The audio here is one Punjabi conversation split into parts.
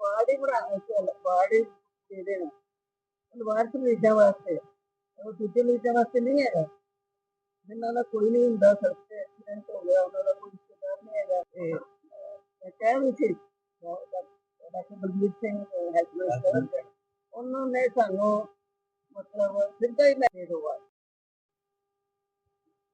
ਵਾੜੇ ਬਣਾ ਚੱਲ ਵਾੜੇ ਦੇ ਦੇਣਾ ਪਰਿਵਾਰ ਚ ਲੀਡਾਂ ਵਾਸਤੇ ਉਹ ਦੂਜੇ ਲੀਡਾਂ ਵਾਸਤੇ ਨਹੀਂ ਹੈਗਾ ਜਿਨ੍ਹਾਂ ਦਾ ਕੋਈ ਨਹੀਂ ਹੁੰਦਾ ਸੜਕੇ ਐਕਸੀਡੈਂਟ ਹੋ ਗਿਆ ਉਹਨਾਂ ਦਾ ਕੋਈ ਰਿਸ਼ਤੇਦਾਰ ਨਹੀਂ ਹੈਗਾ ਤੇ ਕਹਿ ਵੀ ਸੀ ਡਾਕਟਰ ਬਲਜੀਤ ਸਿੰਘ ਹੈਲਪਲਾਈਨ ਉਹਨਾਂ ਨੇ ਸਾਨੂੰ ਮਤਲਬ ਸਿੱਧਾ ਹੀ ਮੈਸੇਜ ਹੋਇਆ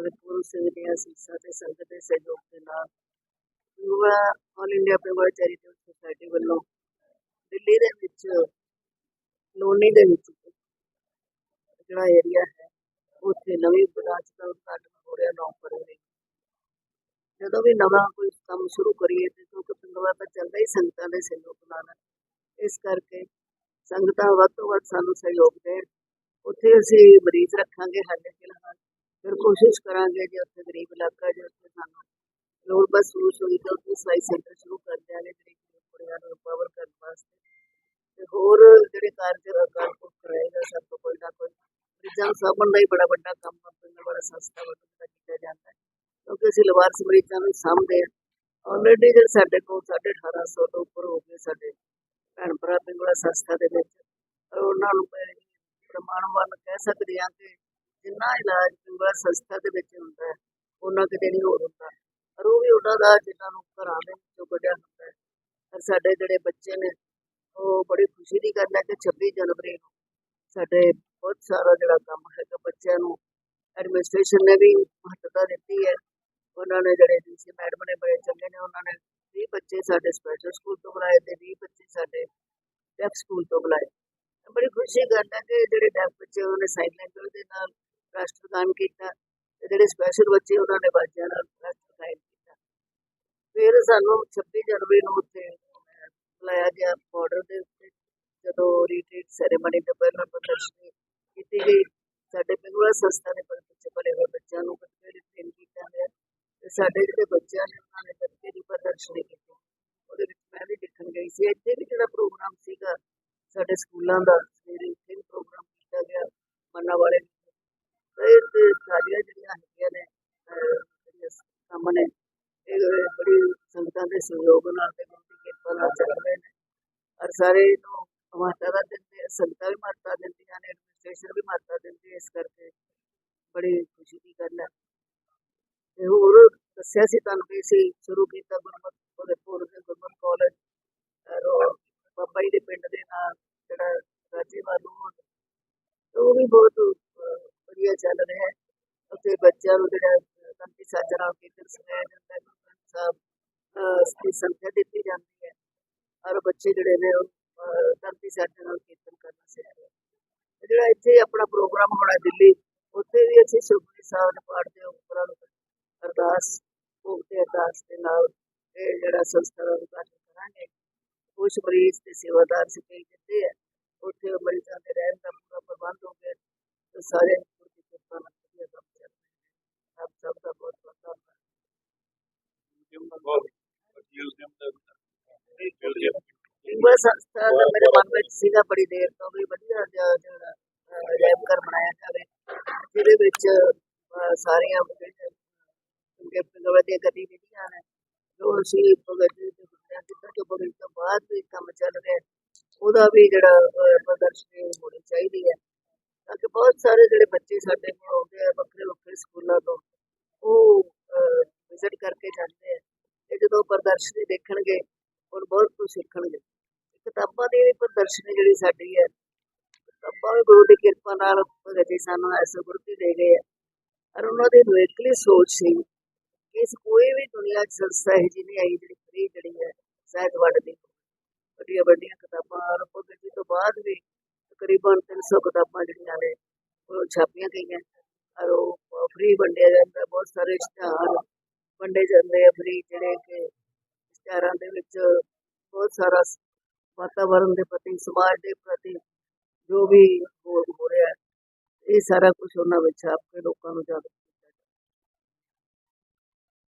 ਭਗਤ ਗੁਰੂ ਸਿੰਘ ਦੀਆਂ ਅਸੀਸਾਂ ਤੇ ਸੰਗਤ ਦੇ ਸਹਿਯੋਗ ਦੇ ਨਾਲ Yuva all India Pingal charitable society ਵੱਲੋਂ ਦਿੱਲੀ ਦੇ ਵਿੱਚ, ਲੋਨੀ ਦੇ ਵਿੱਚ ਜਿਹੜਾ ਏਰੀਆ ਹੈ, ਉੱਥੇ ਨਵੀਂ ਬ੍ਰਾਂਚ ਦਾ ਉਦਘਾਟਨ ਹੋ ਰਿਹਾ 9 ਫਰਵਰੀ ਜਦੋਂ ਵੀ ਨਵਾਂ ਕੋਈ ਕੰਮ ਸ਼ੁਰੂ ਕਰੀਏ ਤੇ ਕਿਉਂਕਿ ਪਿੰਗਲਾ ਤਾਂ ਚੱਲਦਾ ਹੀ ਸੰਗਤਾਂ ਦੇ ਸਹਿਯੋਗ ਨਾਲ। ਇਸ ਕਰਕੇ ਸੰਗਤਾਂ ਵੱਧ ਤੋਂ ਵੱਧ ਸਾਨੂੰ ਸਹਿਯੋਗ ਦੇਣ। ਉੱਥੇ ਅਸੀਂ ਮਰੀਜ਼ ਰੱਖਾਂਗੇ ਹਾਲੇ ਫਿਲਹਾਲ। ਫਿਰ ਕੋਸ਼ਿਸ਼ ਕਰਾਂਗੇ ਜੇ ਉੱਥੇ ਗਰੀਬ ਇਲਾਕਾ ਜੇ ਉੱਥੇ ਸਾਨੂੰ ਲੋੜ ਬਸ ਸੂਸ ਹੋਈ ਤਾਂ ਉੱਥੇ ਸਫ਼ਾਈ ਸੈਂਟਰ ਸ਼ੁਰੂ ਕਰ ਦਿਆਂਗੇ ਗਰੀਬ ਕੁੜੀਆਂ ਨੂੰ ਪਾਵਰ ਕਰਨ ਵਾਸਤੇ। ਤੇ ਹੋਰ ਜਿਹੜੇ ਕਾਰਜ ਅਕਾਲ ਕਰਾਏਗਾ ਸਭ ਤੋਂ ਕੋਈ ਨਾ ਕੋਈ ਮਰੀਜ਼ਾਂ ਸਾਂਭਣ ਦਾ ਹੀ ਬੜਾ ਵੱਡਾ ਕੰਮ ਆ, ਪਿੰਡ ਵਾਲਾ ਸੰਸਥਾ ਕੀਤਾ ਜਾਂਦਾ ਹੈ। ਕਿਉਂਕਿ ਅਸੀਂ ਲਵਾਰਸ ਮਰੀਜ਼ਾਂ ਨੂੰ ਸਾਂਭਦੇ ਹਾਂ। ਆਲਰੇਡੀ ਜਿਹੜੇ ਸਾਡੇ ਕੋਲ 1850 ਤੋਂ ਉੱਪਰ ਹੋ ਗਏ ਸਾਡੇ ਭੈਣ ਭਰਾ ਪਿੰਗਲਾ ਸੰਸਥਾ ਦੇ ਵਿੱਚ। ਉਹਨਾਂ ਨੂੰ ਮੈਂ ਪ੍ਰਮਾਣਵਾਨ ਕਹਿ ਸਕਦੇ ਹਾਂ ਕਿ ਜਿੰਨਾ ਇਲਾਜ ਪਿੰਗਲਾ ਸੰਸਥਾ ਦੇ ਵਿੱਚ ਹੁੰਦਾ ਹੈ ਉਹਨਾਂ ਕਿਤੇ ਨਹੀਂ ਹੋਰ ਹੁੰਦਾ ਪਰ ਉਹ ਵੀ ਉਹਨਾਂ ਦਾ ਜਿਨ੍ਹਾਂ ਨੂੰ ਘਰਾਂ ਦੇ ਵਿੱਚੋਂ ਕੱਢਿਆ ਹੁੰਦਾ ਹੈ। ਪਰ ਸਾਡੇ ਜਿਹੜੇ ਬੱਚੇ ਨੇ, ਉਹ ਬੜੀ ਖੁਸ਼ੀ ਦੀ ਗੱਲ ਹੈ ਕਿ 26 ਜਨਵਰੀ ਨੂੰ ਸਾਡੇ ਬਹੁਤ ਸਾਰਾ ਜਿਹੜਾ ਕੰਮ ਹੈਗਾ ਬੱਚਿਆਂ ਨੂੰ ਐਡਮਿਨਿਸਟ੍ਰੇਸ਼ਨ ਨੇ ਵੀ ਮਹੱਤਤਾ ਦਿੱਤੀ ਹੈ। ਉਹਨਾਂ ਨੇ ਜਿਹੜੇ ਡੀਸੀ ਮੈਡਮ ਨੇ ਬੜੇ ਚੰਗੇ ਨੇ, ਉਹਨਾਂ ਨੇ 20 ਬੱਚੇ ਸਾਡੇ ਸਪੈਸ਼ਲ ਸਕੂਲ ਤੋਂ ਬੁਲਾਏ ਤੇ 20 ਬੱਚੇ ਸਾਡੇ ਡੈਫ ਸਕੂਲ ਤੋਂ ਬੁਲਾਏ। ਬੜੀ ਖੁਸ਼ੀ ਦੀ ਗੱਲ ਹੈ ਕਿ ਜਿਹੜੇ ਡੈਫ ਬੱਚੇ, ਉਹਨੇ ਨੇ ਲੈਂਗੁਏਜ ਦੇ ਨਾਲ ਰਾਸ਼ਟਰਗਾਨ ਕੀਤਾ ਤੇ ਜਿਹੜੇ ਸਪੈਸ਼ਲ ਬੱਚੇ ਉਹਨਾਂ ਨੇ ਬਾਜਿਆਂ ਨਾਲ ਰਾਸ਼ਟਰਗਾਨ ਕੀਤਾ। ਫਿਰ ਸਾਨੂੰ 26 ਜਨਵਰੀ ਨੂੰ ਉੱਥੇ ਅਹ, ਗਿਆ ਬਾਰਡਰ ਦੇ ਉੱਤੇ। ਜਦੋਂ ਰੀਟਰੀਟ ਸੈਰੇਮਨੀ ਦੇ ਪਹਿਲਾਂ ਪ੍ਰਦਰਸ਼ਨੀ ਕੀਤੀ ਗਈ ਸਾਡੇ ਪਿੰਗਲਾ ਸੰਸਥਾ ਨੇ ਪਰ ਪਿੱਛੇ ਹੋਏ ਬੱਚਿਆਂ ਨੂੰ ਬੱਚੇ ਟ੍ਰੇਨ ਕੀਤਾ ਹੈ ਤੇ ਸਾਡੇ ਜਿਹੜੇ ਬੱਚਿਆਂ ਨੇ ਉਹਨਾਂ ਨੇ ਬੱਚੇ ਦੀ ਪ੍ਰਦਰਸ਼ਨੀ ਕੀਤੀ। ਉਹਦੇ ਵਿੱਚ ਮੈਂ ਵੀ ਦੇਖਣ ਗਈ ਸੀ। ਇੱਥੇ ਵੀ ਜਿਹੜਾ ਪ੍ਰੋਗਰਾਮ ਸੀਗਾ ਸਾਡੇ ਸਕੂਲਾਂ ਦਾ ਸਵੇਰੇ ਇੱਥੇ ਵੀ ਪ੍ਰੋਗਰਾਮ ਕੀਤਾ ਗਿਆ। ਮੰਨਾ ਵਾਲੇ ਇਹ ਸਾਰੀਆਂ ਜਿਹੜੀਆਂ ਹੈਗੀਆਂ ਨੇ ਅਹ, ਇਹ ਬੜੀ ਸੰਗਤਾਂ ਦੇ ਸਹਿਯੋਗ ਨਾਲ ਤੇ ਗੁਰੂ ਦੀ ਕਿਰਪਾ ਨਾਲ ਚੱਲ ਰਹੇ ਨੇ। ਔਰ ਸਾਰੇ ਨੂੰ ਮਾਤਾ ਦਿੰਦੇ ਸੰਗਤਾਂ ਵੀ ਮਾਤਾ ਦਿੰਦੀਆਂ ਨੇ ਐਡਮਿਨਿਸਟ੍ਰੇਸ਼ਨ ਵੀ ਮਾਤਾ ਦਿੰਦੀ ਇਸ ਕਰਕੇ ਬੜੀ ਖੁਸ਼ੀ ਦੀ ਗੱਲ ਹੈ। ਤੇ ਹੋਰ ਦੱਸਿਆ ਸੀ ਤੁਹਾਨੂੰ ਵੀ ਅਸੀਂ ਸ਼ੁਰੂ ਕੀਤਾ ਗੁਰਮਤ ਭਗਤਪੁਰ ਦੇ ਗੁਰਮਤ ਕਾਲਜ। ਬਾਬਾ ਜੀ ਦੇ ਪਿੰਡ ਦੇ ਨਾਲ ਜਿਹੜਾ ਰਾਜੇਵਾਲ ਰੋਡ ਉਹ ਵੀ ਬਹੁਤ ਵਧੀਆ ਚੱਲ ਰਿਹਾ ਹੈ। ਉੱਥੇ ਬੱਚਿਆਂ ਨੂੰ ਜਿਹੜਾ ਕੰਤੀ ਸਾਜਣਾ ਕੀਰਤਨ ਸੁਣਾਇਆ ਜਾਂਦਾ ਹੈ। ਗੁਰੂ ਸਾਹਿਬ ਦੀ ਸੰਥਿਆ ਦਿੱਤੀ ਜਾਂਦੀ ਹੈ। ਔਰ ਬੱਚੇ ਜਿਹੜੇ ਨੇ ਉਹ ਕੰਤੀ ਸਾਜਣਾ ਕੀਰਤਨ ਕਰਨਾ ਸਿੱਖ ਰਹੇ ਜਿਹੜਾ ਇੱਥੇ ਆਪਣਾ ਪ੍ਰੋਗਰਾਮ ਹੋਣਾ ਦਿੱਲੀ, ਉੱਥੇ ਵੀ ਅਸੀਂ ਸੁਖਮਨੀ ਸਾਹਿਬ ਦੇ ਪਾਠ ਦੇ ਉੱਪਰ ਅਰਦਾਸ, ਭੋਗ ਤੇ ਅਰਦਾਸ ਦੇ ਨਾਲ ਇਹ ਜਿਹੜਾ ਸੰਸਥਾ ਦਾ ਉਦਘਾਟਨ ਕਰਾਂਗੇ। ਕੁਝ ਮਰੀਜ਼ ਤੇ ਸੇਵਾਦਾਰ ਸਿਪਾਹੀ ਦਿੱਤੇ ਆ ਉੱਥੇ ਮਰੀਜ਼ਾਂ ਦੇ ਰਹਿਣ ਦਾ ਪੂਰਾ ਪ੍ਰਬੰਧ ਹੋ ਗਿਆ ਸਾਰੇ ਗੁਰੂ ਦੀ ਕਿਰਪਾ ਨਾਲ ਵਧੀਆ ਕੰਮ ਚੱਲ ਰਿਹਾ ਹੈ ਆਪ ਸਭ ਦਾ ਬਹੁਤ ਬਹੁਤ ਧੰਨਵਾਦ ਯੁਵਾ ਸੰਸਥਾ ਦਾ ਮੇਰੇ ਮਨ ਵਿੱਚ ਸੀਗਾ ਬੜੀ ਦੇਰ ਤੋਂ ਵੀ ਵਧੀਆ ਜਿਹੜਾ ਅਜਾਇਬ ਘਰ ਬਣਾਇਆ ਜਾਵੇ। ਜਿਹਦੇ ਵਿੱਚ ਸਾਰੀਆਂ ਜਿਹੜੇ ਗਤੀਵਿਧੀਆਂ ਨੇ, ਜੋ ਅਸੀਂ ਭਗਤ ਦੇ ਗੁਰਦਿਆਂ ਦੀ ਤੋਂ ਬੜੀ ਤੋਂ ਬਾਅਦ ਵੀ ਕੰਮ ਚੱਲ ਰਿਹਾ ਉਹਦਾ ਵੀ ਜਿਹੜਾ ਪ੍ਰਦਰਸ਼ਨੀ ਹੋਣੀ ਚਾਹੀਦੀ ਹੈ। ਤਾਂ ਕਿ ਬਹੁਤ ਸਾਰੇ ਜਿਹੜੇ ਬੱਚੇ ਸਾਡੇ ਕੋਲ ਆਉਂਦੇ ਆ, ਵੱਖਰੇ ਵੱਖਰੇ ਸਕੂਲਾਂ ਤੋਂ, ਉਹ ਵਿਜ਼ਿਟ ਕਰਕੇ ਜਾਂਦੇ ਆ। ਤੇ ਜਦੋਂ ਪ੍ਰਦਰਸ਼ਨੀ ਦੇਖਣਗੇ ਉਹ ਬਹੁਤ ਕੁਝ ਸਿੱਖਣਗੇ ਕਿਤਾਬਾਂ ਦੀ ਵੀ ਪ੍ਰਦਰਸ਼ਨੀ ਜਿਹੜੀ ਸਾਡੀ ਹੈ ਕਿਤਾਬਾਂ ਵੀ ਗੁਰੂ ਦੀ ਕਿਰਪਾ ਨਾਲ ਭਗਤ ਜੀ ਸਾਨੂੰ ਐਸੇ ਗੁਰਤੀ ਦੇ ਗਏ ਆ। ਔਰ ਉਹਨਾਂ ਦੀ ਨਵੇਕਲੀ ਸੋਚ ਸੀ ਇਸ ਕੋਈ ਵੀ ਦੁਨੀਆ 'ਚ ਸੰਸਥਾ ਇਹੋ ਜਿਹੀ ਆਈ ਜਿਹੜੀ ਫਰੀ ਜਿਹੜੀ ਹੈ ਸਾਹਿਤ ਵੰਡਦੀ ਵੱਡੀਆਂ ਵੱਡੀਆਂ ਕਿਤਾਬਾਂ ਔਰ ਭਗਤ ਤੋਂ ਬਾਅਦ ਵੀ ਤਕਰੀਬਨ 300 ਕਿਤਾਬਾਂ ਜਿਹੜੀਆਂ ਨੇ, ਉਹ ਛਾਪੀਆਂ ਗਈਆਂ। ਔਰ ਉਹ ਫ੍ਰੀ ਵੰਡਿਆ ਜਾਂਦਾ, ਬਹੁਤ ਸਾਰੇ ਇਸ਼ਤਿਹਾਰ ਵੰਡੇ ਜਾਂਦੇ ਆ ਫ੍ਰੀ ਜਿਹੜੇ ਕਿ ਇਸ਼ਤਿਹਾਰਾਂ ਦੇ ਵਿੱਚ ਬਹੁਤ ਸਾਰਾ ਸ- ਵਾਤਾਵਰਣ ਦੇ ਪ੍ਰਤੀ, ਸਮਾਜ ਦੇ ਪ੍ਰਤੀ ਜੋ ਵੀ ਹੋ ਹੋ ਰਿਹਾ ਇਹ ਸਾਰਾ ਕੁਝ ਉਹਨਾਂ ਵਿੱਚ ਛਾਪ ਕੇ ਲੋਕਾਂ ਨੂੰ ਜਾਗਰੂਕ